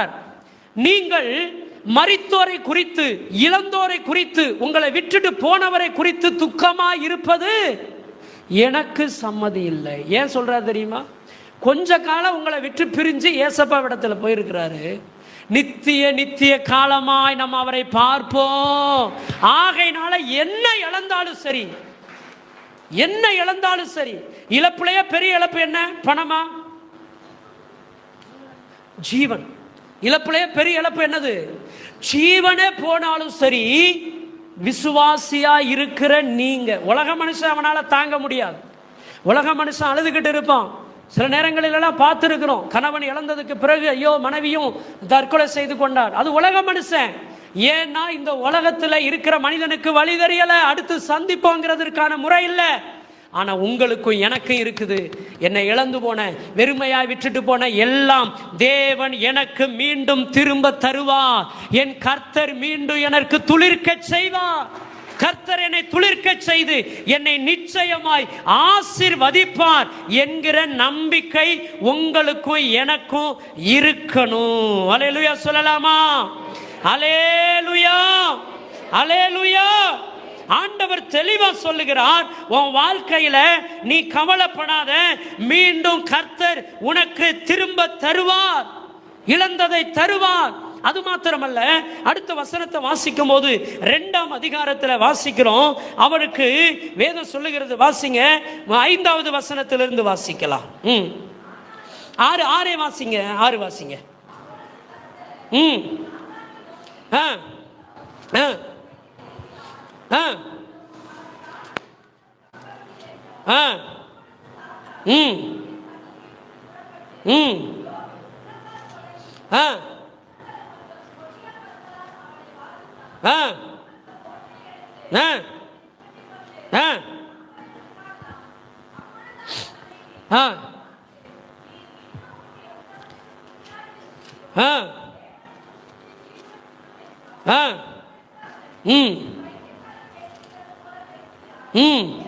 சொல்றார் நீங்கள் மறித்தோரை குறித்து இழந்தோரை குறித்து உங்களை விட்டுட்டு போனவரை குறித்து துக்கமா இருப்பது எனக்கு சம்மதி இல்லை. ஏன் சொல்றாரு தெரியுமா? கொஞ்ச காலம் உங்களை விட்டு பிரிஞ்சு ஏசப்பா இடத்துல போயிருக்கிறாரு. நித்திய நித்திய காலமாய் நம்ம அவரை பார்ப்போம். ஆகையினால என்ன இழந்தாலும் சரி என்ன இழந்தாலும் சரி இழப்புலையே பெரிய இழப்பு என்ன? பணமா? ஜீவன். இழப்புலே பெரிய இழப்பு என்னது? ஜீவனே போனாலும் சரி விசுவாசியா இருக்கிற நீங்க. உலக மனுஷன் அவனால தாங்க முடியாது. உலக மனுஷன் அழுதுகிட்டு இருப்பான். சில நேரங்களிலெல்லாம் பார்த்துருக்கிறோம். கணவன் இழந்ததுக்கு பிறகு ஐயோ மனைவியும் தற்கொலை செய்து கொண்டார். அது உலக மனுஷன். ஏன்னா இந்த உலகத்தில் இருக்கிற மனிதனுக்கு வழி தெரியலை. அடுத்து சந்திப்போங்கிறதுக்கான முறை இல்லை. ஆனா உங்களுக்கும் எனக்கும் இருக்குது. என்னை இழந்து போன வெறுமையா விட்டுட்டு போன எல்லாம் தேவன் எனக்கு மீண்டும் திரும்ப தருவார் என் கர்த்தர் மீண்டும் எனக்கு துளிர்க்க செய்வார் கர்த்தர் என்னை துளிர்க்க செய்து என்னை நிச்சயமாய் ஆசிர்வதிப்பார் என்கிற நம்பிக்கை உங்களுக்கும் எனக்கும் இருக்கணும். அலேலுயா சொல்லலாமா? அலேலுயா அலேலுயா ஆண்டவர் தெளிவா சொல்லுகிறார் உன் வாழ்க்கையில நீ கவலைப்படாத மீண்டும் கர்த்தர் உனக்கு திரும்ப தருவார் இழந்ததை தருவார். அது மாத்திரமல்ல அடுத்த வசனத்தை வாசிக்கும் போது ரெண்டாம் அதிகாரத்தில் வாசிக்கிறோம். அவருக்கு வேதம் சொல்லுகிறது வாசிங்க ஐந்தாவது வசனத்திலிருந்து வாசிக்கலாம். ம். ஆறு ஆறே வாசிங்க ஆறு வாசிங்க. ம். ஆ ஆ. ஆ ஆ ம் ம் ஆ ஆ ஆ ஆ ஆ ஆ ஆ ம் ம்.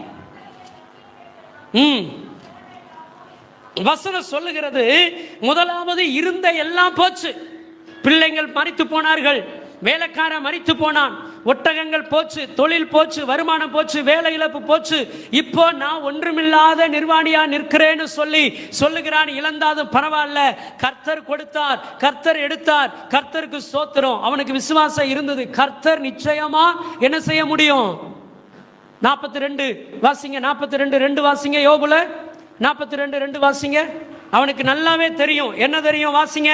ம். வசனம் சொல்லுகிறது முதலாவது இருந்த எல்லாம் போச்சு. பிள்ளைங்கள் மறித்து போனார்கள் வேலைக்காரன் மறித்து போனான் ஒட்டகங்கள் போச்சு தொழில் போச்சு வருமானம் போச்சு வேலை இழப்பு போச்சு. இப்போ நான் ஒன்றுமில்லாத நிர்வாணியா நிற்கிறேன்னு சொல்லி சொல்லுகிறான் இழந்தாதும் பரவாயில்ல. கர்த்தர் கொடுத்தார் கர்த்தர் எடுத்தார் கர்த்தருக்கு சோத்திரம். அவனுக்கு விசுவாசம் இருந்தது. கர்த்தர் நிச்சயமா என்ன செய்ய முடியும்? நாற்பத்தி ரெண்டு வாசிங்க நாற்பத்தி ரெண்டு ரெண்டு வாசிங்க யோபுல. நாற்பத்தி ரெண்டு ரெண்டு வாசிங்க. அவனுக்கு நல்லாவே தெரியும். என்ன தெரியும்? வாசிங்க.